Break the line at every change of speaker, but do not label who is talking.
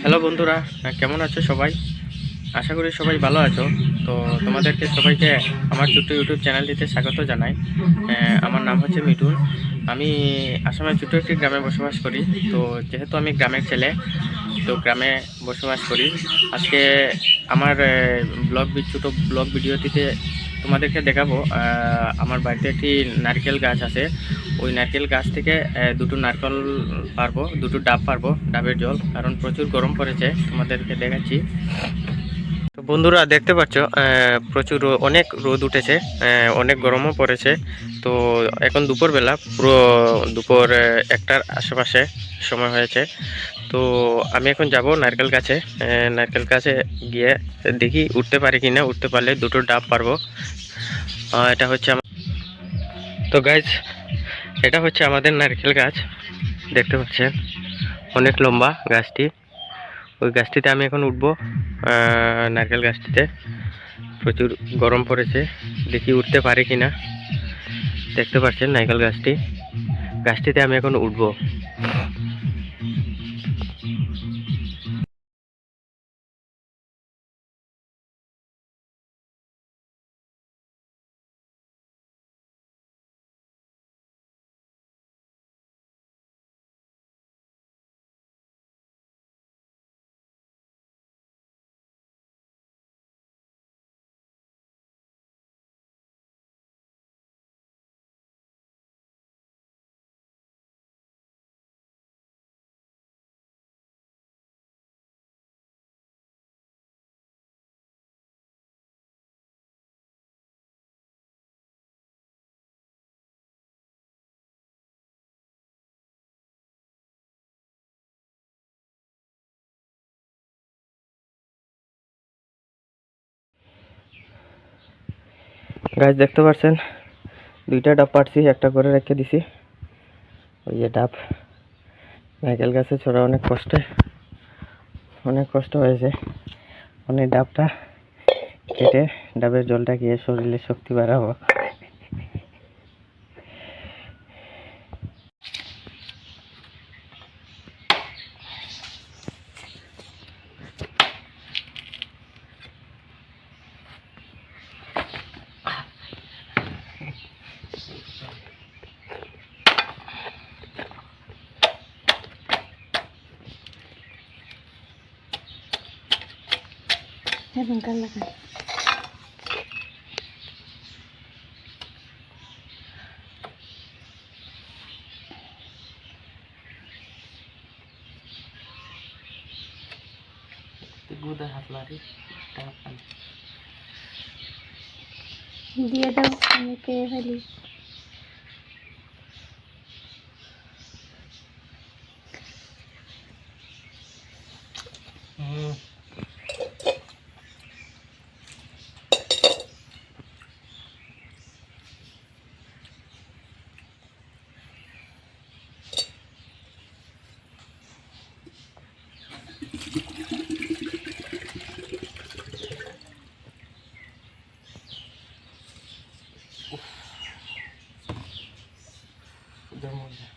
Hello বন্ধুরা কেমন আছো সবাই? আশা করি সবাই ভালো আছো। তো তোমাদেরকে সবাইকে আমার ছোট্ট ইউটিউব চ্যানেলটিতে স্বাগত জানাই। আমার নাম হচ্ছে মিঠুন। আমি আসামের ছোট্ট একটি গ্রামে বসবাস করি। তো যেহেতু আমি গ্রামের ছেলে, তো গ্রামে বসবাস করি। আজকে আমার ব্লগ ছোটো ব্লগ ভিডিওটিতে তোমাদেরকে দেখাবো আমার বাড়িতে একটি নারকেল গাছ আছে। ওই নারকেল গাছ থেকে দুটো নারকেল পারব, দুটো ডাব পারব, ডাবের জল, কারণ প্রচুর গরম পড়েছে। তোমাদেরকে দেখাচ্ছি। বন্ধুরা দেখতে পাচ্ছ প্রচুর অনেক রোদ উঠেছে অনেক গরমও পড়েছে। তো এখন দুপুরবেলা, পুরো দুপুর একটার আশেপাশে সময় হয়েছে। তো আমি এখন যাব নারকেল গাছে নারকেল গাছে গিয়ে দেখি উঠতে পারি কি না উঠতে পারলে দুটো ডাব পারব। এটা হচ্ছে তো গাইজ এটা হচ্ছে আমাদের নারকেল গাছ, দেখতে পাচ্ছেন? অনেক লম্বা গাছটি। ওই গাছটিতে আমি এখন উঠবো। নারকেল গাছটিতে। প্রচুর গরম পড়েছে। দেখি উঠতে পারি কিনা। দেখতে পাচ্ছেন নারকেল গাছটি। গাছটিতে আমি এখন উঠবো। গাছ দেখতে পাচ্ছেন দুইটা ডাব পাড়ছি, একটা করে রেখে দিছি। ওই যে ডাব। নারকেল গাছে ছোড়া অনেক কষ্টে। অনেক কষ্ট হয়েছে। অনেক ডাবটা কেটে ডাবের জলটা খেয়ে শরীরে শক্তি বাড়াবো।
Hep
engkau lah kapan?
Dia dah punya ke. Hmm.
da mulher.